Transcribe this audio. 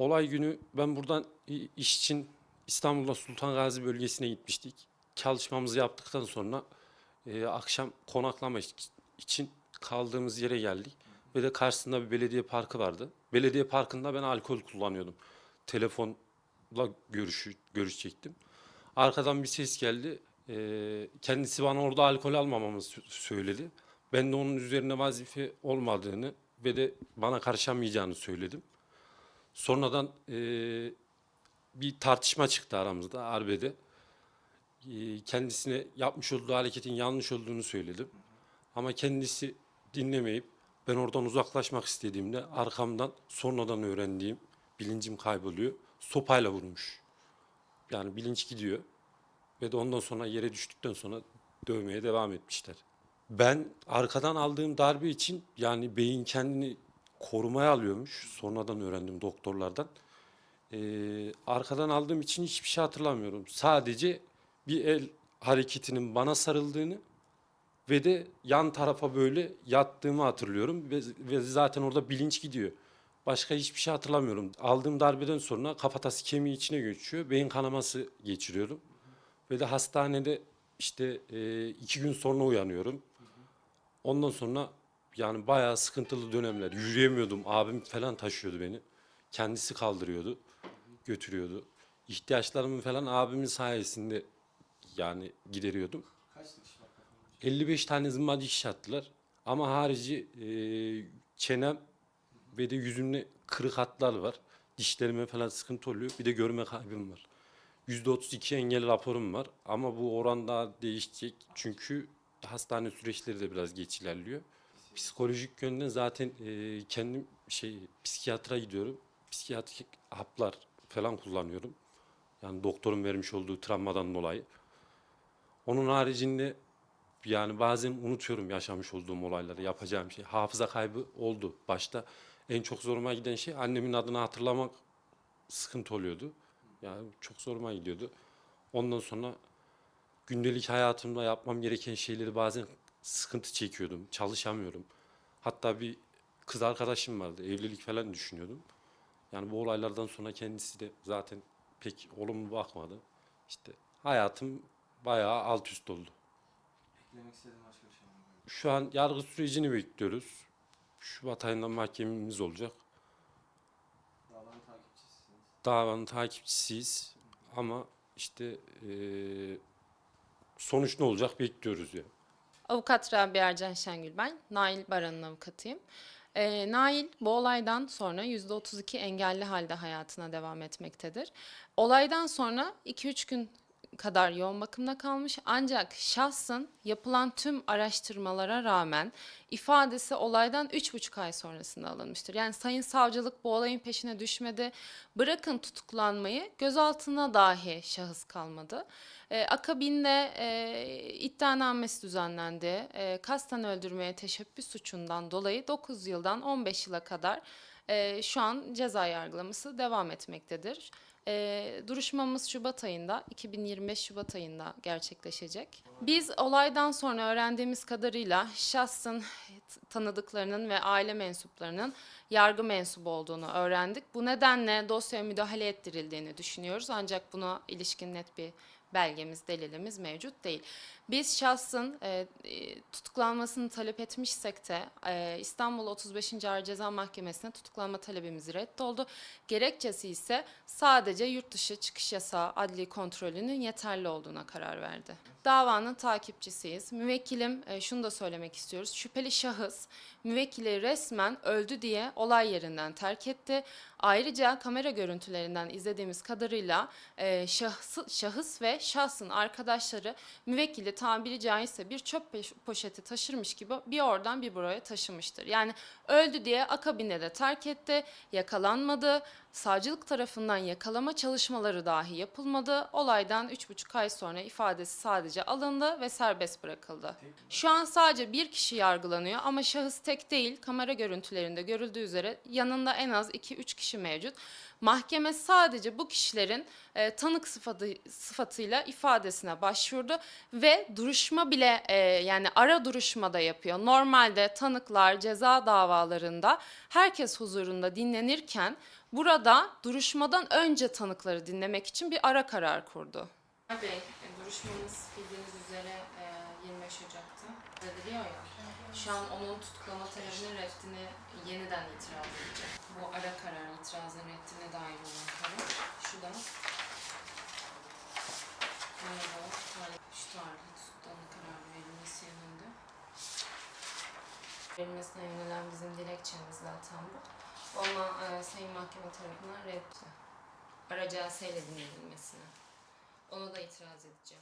olay günü ben buradan iş için İstanbul'da Sultan Gazi bölgesine gitmiştik. Çalışmamızı yaptıktan sonra e, akşam konaklama iç- için kaldığımız yere geldik. Ve de karşısında bir belediye parkı vardı. Belediye parkında ben alkol kullanıyordum. Telefonla görüşü, görüşecektim. Arkadan bir ses geldi. E, kendisi bana orada alkol almamamı sö- söyledi. Ben de onun üzerine vazife olmadığını ve de bana karışamayacağını söyledim. Sonradan e, bir tartışma çıktı aramızda arbede. E, kendisine yapmış olduğu hareketin yanlış olduğunu söyledim. Ama kendisi dinlemeyip ben oradan uzaklaşmak istediğimde arkamdan sonradan öğrendiğim bilincim kayboluyor. Sopayla vurmuş. Yani bilinç gidiyor. Ve de ondan sonra yere düştükten sonra dövmeye devam etmişler. Ben arkadan aldığım darbe için yani beyin kendini korumaya alıyormuş. Sonradan öğrendim doktorlardan. Ee, arkadan aldığım için hiçbir şey hatırlamıyorum. Sadece bir el hareketinin bana sarıldığını ve de yan tarafa böyle yattığımı hatırlıyorum ve, ve zaten orada bilinç gidiyor. Başka hiçbir şey hatırlamıyorum. Aldığım darbeden sonra kafatası kemiği içine göçüyor. Beyin kanaması geçiriyorum. Ve de hastanede işte e, iki gün sonra uyanıyorum. Ondan sonra yani bayağı sıkıntılı dönemler. Yürüyemiyordum. Abim falan taşıyordu beni. Kendisi kaldırıyordu, götürüyordu. İhtiyaçlarımı falan abimin sayesinde yani gideriyordum. 55 tane zımba dikiş attılar. Ama harici e, çenem ve de yüzümde kırık hatlar var. Dişlerime falan sıkıntı oluyor. Bir de görme kaybım var. %32 engel raporum var. Ama bu oran daha değişecek. Çünkü hastane süreçleri de biraz geç ilerliyor. Psikolojik yönden zaten e, kendim şey psikiyatra gidiyorum. Psikiyatrik haplar falan kullanıyorum. Yani doktorun vermiş olduğu travmadan dolayı. Onun haricinde yani bazen unutuyorum yaşamış olduğum olayları, yapacağım şey. Hafıza kaybı oldu. Başta en çok zoruma giden şey annemin adını hatırlamak sıkıntı oluyordu. Yani çok zoruma gidiyordu. Ondan sonra gündelik hayatımda yapmam gereken şeyleri bazen sıkıntı çekiyordum. Çalışamıyorum. Hatta bir kız arkadaşım vardı. Evlilik falan düşünüyordum. Yani bu olaylardan sonra kendisi de zaten pek olumlu bakmadı. İşte hayatım bayağı alt üst oldu. Eklemek istediğim başka bir şey mı? Şu an yargı sürecini bekliyoruz. Şubat ayında mahkememiz olacak. Davanın takipçisisiniz. Davanın takipçisiyiz ama işte eee, sonuç ne olacak bekliyoruz ya. Avukat Rabia Ercan Şengül ben. Nail Baran'ın avukatıyım. Ee, Nail bu olaydan sonra %32 engelli halde hayatına devam etmektedir. Olaydan sonra 2-3 gün kadar yoğun bakımda kalmış ancak şahsın yapılan tüm araştırmalara rağmen ifadesi olaydan 3,5 ay sonrasında alınmıştır. Yani sayın savcılık bu olayın peşine düşmedi. Bırakın tutuklanmayı gözaltına dahi şahıs kalmadı. Ee, akabinde e, iddianamesi düzenlendi. E, kasten öldürmeye teşebbüs suçundan dolayı 9 yıldan 15 yıla kadar e, şu an ceza yargılaması devam etmektedir. E, duruşmamız Şubat ayında, 2025 Şubat ayında gerçekleşecek. Biz olaydan sonra öğrendiğimiz kadarıyla şahsın tanıdıklarının ve aile mensuplarının yargı mensubu olduğunu öğrendik. Bu nedenle dosyaya müdahale ettirildiğini düşünüyoruz ancak buna ilişkin net bir belgemiz, delilimiz mevcut değil. Biz şahsın e, e, tutuklanmasını talep etmişsek de e, İstanbul 35. Ağır Ceza Mahkemesi'ne tutuklanma talebimizi reddoldu. Gerekçesi ise sadece yurt dışı çıkış yasağı adli kontrolünün yeterli olduğuna karar verdi. Davanın takipçisiyiz. Müvekkilim e, şunu da söylemek istiyoruz. Şüpheli şahıs müvekkili resmen öldü diye olay yerinden terk etti. Ayrıca kamera görüntülerinden izlediğimiz kadarıyla e, şahsı, şahıs ve şahsın arkadaşları müvekkili tabiri caizse bir çöp poşeti taşırmış gibi bir oradan bir buraya taşımıştır. Yani öldü diye akabinde de terk etti, yakalanmadı. Savcılık tarafından yakalama çalışmaları dahi yapılmadı. Olaydan 3,5 ay sonra ifadesi sadece alındı ve serbest bırakıldı. Şu an sadece bir kişi yargılanıyor ama şahıs tek değil. Kamera görüntülerinde görüldüğü üzere yanında en az 2-3 kişi mevcut. Mahkeme sadece bu kişilerin e, tanık sıfatı, sıfatıyla ifadesine başvurdu ve duruşma bile e, yani ara duruşma da yapıyor. Normalde tanıklar ceza davalarında herkes huzurunda dinlenirken burada duruşmadan önce tanıkları dinlemek için bir ara karar kurdu. Bey, e, duruşmamız bildiğiniz üzere e, 25 Ocak'ta ediliyor ya. Şu an onun tutuklama talebinin reddini yeniden itiraz edeceğim. Bu ara karar itirazın reddine dair olan karar. Şu da. Şu tarihli tutuklama kararı verilmesi yönünde. Verilmesine yönelen bizim dilekçemiz zaten bu. Ama e, Sayın Mahkeme tarafından reddi. Ara celseyle dinlenilmesine. Ona da itiraz edeceğim.